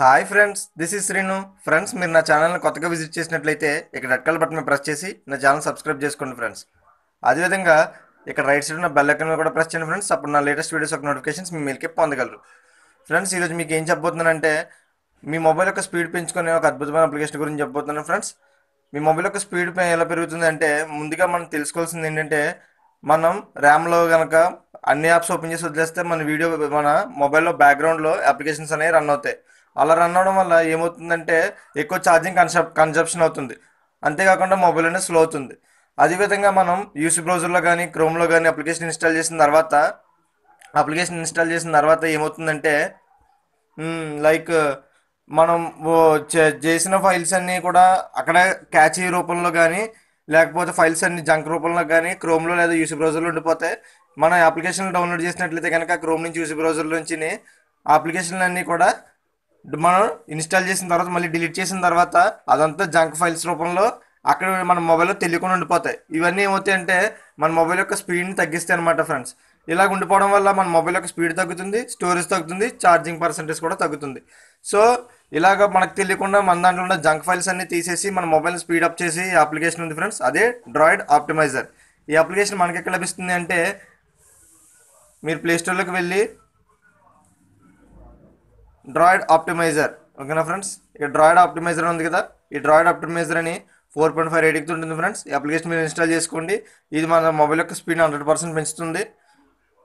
Hi friends this is Srinu friends మీరు నా ఛానల్ని కొత్తగా విజిట్ చేసినట్లయితే ఇక్కడ రెడ్ కలర్ బటన్ మీద ప్రెస్ చేసి నా ఛానల్ సబ్స్క్రైబ్ చేసుకోండి ఫ్రెండ్స్ అదేవిధంగా ఇక్కడ రైట్ సైడ్ ఉన్న బెల్ ఐకాన్ కూడా ప్రెస్ చేయండి ఫ్రెండ్స్ అప్పుడు నా లేటెస్ట్ వీడియోస్ యొక్క నోటిఫికేషన్స్ మీ మెయిల్కి పొందగలరు. ఫ్రెండ్స్ ఈరోజు మీకు ఏం చెప్పబోతున్నానంటే మీ మొబైల్ యొక్క స్పీడ్ పెంచుకునే ఒక అద్భుతమైన అప్లికేషన్ గురించి చెప్పబోతున్నాను ఫ్రెండ్స్ మీ మొబైల్ యొక్క స్పీడ్ ఎలా పెరుగుతుంది అంటే ముందుగా మనం తెలుసుకోవాల్సింది ఏంటంటే మనం ర్యామ్లో కనుక అన్ని యాప్స్ ఓపెన్ చేసి వదిలేస్తే మన వీడియో మన మొబైల్లో బ్యాక్గ్రౌండ్లో అప్లికేషన్స్ అనేవి రన్ అవుతాయి. అలా రన్ అవడం వల్ల ఏమవుతుందంటే ఎక్కువ ఛార్జింగ్ కన్సప్ కన్జప్షన్ అవుతుంది. అంతేకాకుండా మొబైల్ అనేది స్లో అవుతుంది. అదేవిధంగా మనం యూసీ బ్రౌజర్లో కానీ క్రోమ్లో కానీ అప్లికేషన్ ఇన్స్టాల్ చేసిన తర్వాత అప్లికేషన్ ఇన్స్టాల్ చేసిన తర్వాత ఏమవుతుందంటే లైక్ మనం చే- చేసిన ఫైల్స్ అన్నీ కూడా అక్కడ క్యాచీ రూపంలో కానీ లేకపోతే ఫైల్స్ అన్ని జంక్ రూపంలో కానీ క్రోమ్లో లేదా యూసీ బ్రౌజర్లో ఉండిపోతే మన అప్లికేషన్ డౌన్లోడ్ చేసినట్లయితే కనుక క్రోమ్ నుంచి యూసీ బ్రౌజర్ నుంచి అప్లికేషన్లన్నీ అప్లికేషన్లు అన్నీ కూడా మనం ఇన్స్టాల్ చేసిన తర్వాత మళ్ళీ డిలీట్ చేసిన తర్వాత అదంతా జంక్ ఫైల్స్ రూపంలో అక్కడ మన మొబైల్లో తెలియకుండా ఉండిపోతాయి. ఇవన్నీ ఏమవుతాయంటే మన మొబైల్ యొక్క స్పీడ్ని తగ్గిస్తాయి అనమాట ఫ్రెండ్స్ ఇలా ఉండిపోవడం వల్ల మన మొబైల్ యొక్క స్పీడ్ తగ్గుతుంది స్టోరేజ్ తగ్గుతుంది ఛార్జింగ్ పర్సంటేజ్ కూడా తగ్గుతుంది. సో ఇలాగ మనకు తెలియకుండా మన దాంట్లో ఉన్న జంక్ ఫైల్స్ అన్ని తీసేసి మన మొబైల్ స్పీడ్ అప్ చేసి అప్లికేషన్ ఉంది ఫ్రెండ్స్ అదే డ్రాయిడ్ ఆప్టిమైజర్ ఈ అప్లికేషన్ మనకి ఎక్కడ లభిస్తుంది అంటే మీరు ప్లేస్టోర్లోకి వెళ్ళి డ్రాయిడ్ ఆప్టిమైజర్ ఓకేనా ఫ్రెండ్స్? ఈ డ్రాయిడ్ ఆప్టిమైజర్ ఉంది కదా? ఈ డ్రాయిడ్ ఆప్టిమైజర్ అని ఫోర్ పాయింట్ ఫైవ్ రేటింగ్తో ఉంటుంది ఫ్రెండ్స్. ఈ అప్లికేషన్ మీరు ఇన్స్టాల్ చేసుకోండి. ఇది మన మొబైల్ యొక్క స్పీడ్ హండ్రెడ్ పర్సెంట్ పెంచుతుంది.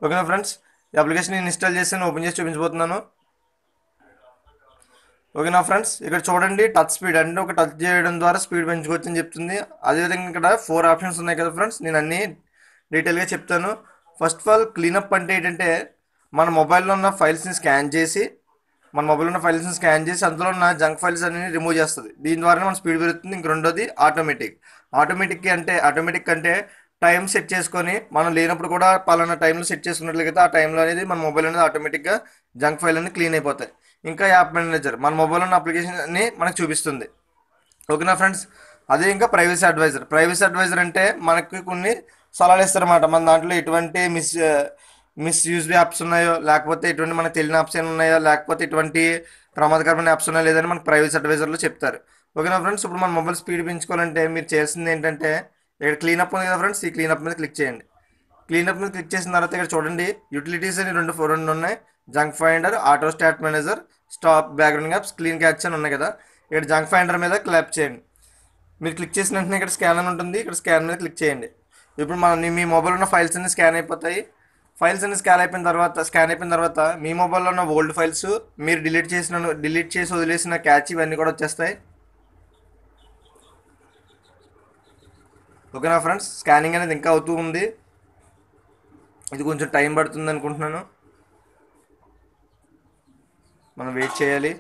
ఓకేనా ఫ్రెండ్స్? ఈ అప్లికేషన్ నేను ఇన్స్టాల్ చేసి నేను ఓపెన్ చేసి చూపించబోతున్నాను. ఓకేనా ఫ్రెండ్స్? ఇక్కడ చూడండి టచ్ స్పీడ్ అంటే ఒక టచ్ చేయడం ద్వారా స్పీడ్ పెంచుకోవచ్చు అని చెప్తుంది. అదేవిధంగా ఇక్కడ ఫోర్ ఆప్షన్స్ ఉన్నాయి కదా ఫ్రెండ్స్? నేను అన్నీ డీటెయిల్గా చెప్తాను. ఫస్ట్ ఆఫ్ ఆల్ క్లీనప్ అంటే ఏంటంటే మన మొబైల్లో ఉన్న ఫైల్స్ని స్కాన్ చేసి మన మొబైల్ ఉన్న ఫైల్స్ని స్కాన్ చేసి అందులో ఉన్న జంక్ ఫైల్స్ అన్ని రిమూవ్ చేస్తుంది. దీని ద్వారా మన స్పీడ్ పెరుగుతుంది. ఇంక రెండోది ఆటోమేటిక్ ఆటోమేటిక్ అంటే ఆటోమేటిక్ అంటే టైం సెట్ చేసుకొని మనం లేనప్పుడు కూడా పలానా టైంలో సెట్ చేసుకున్నట్లయితే ఆ టైంలో అనేది మన మొబైల్ అనేది ఆటోమేటిక్గా జంక్ ఫైల్ అనేది క్లీన్ అయిపోతాయి. ఇంకా యాప్ మేనేజర్ మన మొబైల్ ఉన్న అప్లికేషన్ అన్ని మనకు చూపిస్తుంది. ఓకేనా ఫ్రెండ్స్ అదే ఇంకా ప్రైవసీ అడ్వైజర్ ప్రైవసీ అడ్వైజర్ అంటే మనకి కొన్ని సలహాలు ఇస్తారన్నమాట. మన దాంట్లో ఎటువంటి మిస్ మిస్యూజ్ యాప్స్ ఉన్నాయో లేకపోతే ఎటువంటి మనకు తెలియని యాప్స్ ఏమైనా ఉన్నాయో లేకపోతే ఎటువంటి ప్రమాదకరమైన యాప్స్ ఉన్నాయో లేదని మనకు ప్రైవేట్ అడ్వైజర్లో చెప్తారు. ఓకేనా ఫ్రెండ్స్ ఇప్పుడు మన మొబైల్ స్పీడ్ పెంచుకోవాలంటే మీరు చేసింది ఏంటంటే ఇక్కడ క్లీనప్ ఉంది కదా ఫ్రెండ్స్ ఈ క్లీనప్ మీద క్లిక్ చేయండి. క్లీనప్ మీద క్లిక్ చేసిన తర్వాత ఇక్కడ చూడండి యూటిలిటీస్ అని రెండు ఫోర్ రెండు ఉన్నాయి. Junk finder auto start manager stop background apps clean cache అని ఉన్నాయి కదా. ఇక్కడ జంక్ ఫైండర్ మీద క్లాప్ చేయండి. మీరు క్లిక్ చేసిన వెంటనే ఇక్కడ స్కాన్ అని ఉంటుంది. ఇక్కడ స్కాన్ మీద క్లిక్ చేయండి. ఇప్పుడు మన మీ మొబైల్ ఉన్న ఫైల్స్ అన్ని స్కాన్ అయిపోతాయి. ఫైల్స్ అన్ని స్కాన్ అయిపోయిన తర్వాత స్కాన్ అయిపోయిన తర్వాత మీ మొబైల్లో ఉన్న ఓల్డ్ ఫైల్స్ మీరు డిలీట్ చేసిన డిలీట్ చేసి వదిలేసిన క్యాచ్ ఇవన్నీ కూడా వచ్చేస్తాయి. ఓకేనా ఫ్రెండ్స్? స్కానింగ్ అనేది ఇంకా అవుతూ ఉంది. ఇది కొంచెం టైం పడుతుంది అనుకుంటున్నాను. మనం వెయిట్ చేయాలి.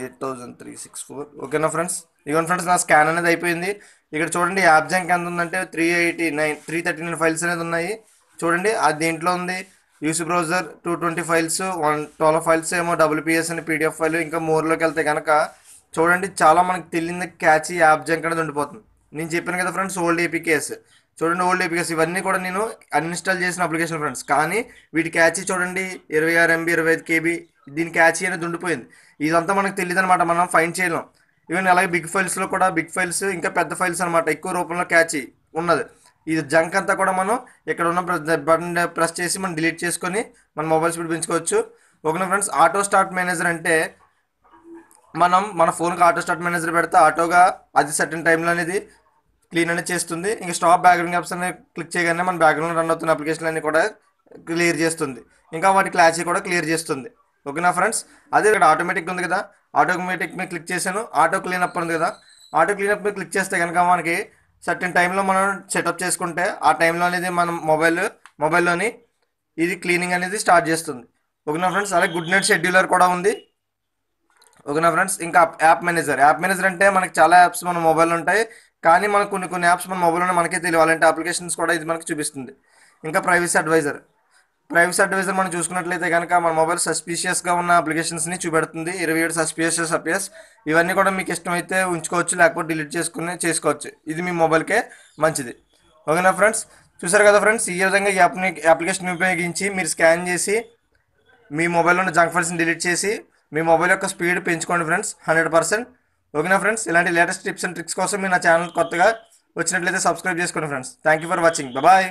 Eight thousand three six four. ఓకేనా ఫ్రెండ్స్? ఇదిగోండి ఫ్రెండ్స్ నా స్కాన్ అనేది అయిపోయింది. ఇక్కడ చూడండి యాప్ జంక్ ఎంత ఉందంటే three eighty nine three thirty nine files అనేది ఉన్నాయి. చూడండి అది దేంట్లో ఉంది UC browser two twenty files one twelve files ఏమో డబ్ల్యూపీఎస్ అని పీడిఎఫ్ ఫైల్ ఇంకా మోర్లోకి వెళ్తే కనుక చూడండి చాలా మనకి తెలియని క్యాచ్ యాప్ జంక్ అనేది ఉండిపోతుంది. నేను చెప్పాను కదా ఫ్రెండ్స్ ఓల్డ్ ఏపీకేస్ చూడండి ఓల్డ్ ఏపీకేస్ ఇవన్నీ కూడా నేను అన్ఇన్స్టాల్ చేసిన అప్లికేషన్ ఫ్రెండ్స్ కానీ వీటి క్యాచ్ చూడండి ఇరవై ఆరు ఎంబీ ఇరవై ఐదు కేబీ దీని క్యాచ్ అనేది ఉండిపోయింది ఇదంతా మనకు తెలియదు అనమాట మనం ఫైన్ చేయలేం. ఈవెన్ అలాగే బిగ్ ఫైల్స్లో కూడా బిగ్ ఫైల్స్ ఇంకా పెద్ద ఫైల్స్ అనమాట ఎక్కువ రూపంలో క్యాచ్ ఉన్నది. ఇది జంక్ అంతా కూడా మనం ఇక్కడ ఉన్న బటన్ ప్రెస్ చేసి మనం డిలీట్ చేసుకొని మన మొబైల్ స్పీడ్ పెంచుకోవచ్చు. ఓకేనా ఫ్రెండ్స్ ఆటో స్టార్ట్ మేనేజర్ అంటే మనం మన ఫోన్కి ఆటో స్టార్ట్ మేనేజర్ పెడితే ఆటోగా అది సర్టన్ టైంలో అనేది క్లీన్ అనేది చేస్తుంది. ఇంకా స్టాప్ బ్యాక్గ్రౌండ్ యాప్స్ అనేది క్లిక్ చేయగానే మన బ్యాక్గ్రౌండ్ రన్ అవుతున్న అప్లికేషన్ అన్ని కూడా క్లియర్ చేస్తుంది. ఇంకా వాటి క్లాచ్ కూడా క్లియర్ చేస్తుంది. ఓకేనా ఫ్రెండ్స్? అదే ఇక్కడ ఆటోమేటిక్ ఉంది కదా. ఆటోమేటిక్ మీద క్లిక్ చేశాను. ఆటో క్లీనప్ ఉంది కదా. ఆటో క్లీనప్ మీద క్లిక్ చేస్తే కనుక మనకి సర్టెన్ టైంలో మనం సెటప్ చేసుకుంటే ఆ టైంలో అనేది మనం మొబైల్ మొబైల్లోని ఇది క్లీనింగ్ అనేది స్టార్ట్ చేస్తుంది. ఓకేనా ఫ్రెండ్స్? అలాగే గుడ్ నైట్ షెడ్యూలర్ కూడా ఉంది. ఓకేనా ఫ్రెండ్స్? ఇంకా యాప్ మేనేజర్. యాప్ మేనేజర్ అంటే మనకి చాలా యాప్స్ మన మొబైల్ ఉంటాయి. కానీ మనకు కొన్ని కొన్ని యాప్స్ మన మొబైల్లో మనకే తెలియాలంటే అప్లికేషన్స్ కూడా ఇది మనకి చూపిస్తుంది. ఇంకా ప్రైవసీ అడ్వైజర్. ప్రైవసీ అడ్వైజర్ మనం చూసుకున్నట్లయితే కనుక మన మొబైల్ సస్పీషియస్గా ఉన్న అప్లికేషన్స్ని చూపెడుతుంది. ఇరవై ఏడు సస్పీషియస్ అపియర్స్ ఇవన్నీ కూడా మీకు ఇష్టమైతే ఉంచుకోవచ్చు లేకపోతే డిలీట్ చేసుకుని చేసుకోవచ్చు. ఇది మీ మొబైల్కే మంచిది. ఓకేనా ఫ్రెండ్స్ చూసారు కదా ఫ్రెండ్స్ ఈ విధంగా ఈ యాప్ని అప్లికేషన్ ఉపయోగించి మీరు స్కాన్ చేసి మీ మొబైల్లో ఉన్న జంక్ ఫైల్స్ని డిలీట్ చేసి మీ మొబైల్ యొక్క స్పీడ్ పెంచుకోండి ఫ్రెండ్స్ హండ్రెడ్ పర్సెంట్ ఓకేనా ఫ్రెండ్స్ ఇలాంటి లేటెస్ట్ టిప్స్ అండ్ ట్రిక్స్ కోసం మీరు నా ఛానల్ కొత్తగా వచ్చినట్లయితే సబ్స్క్రైబ్ చేసుకోండి friends thank you for watching bye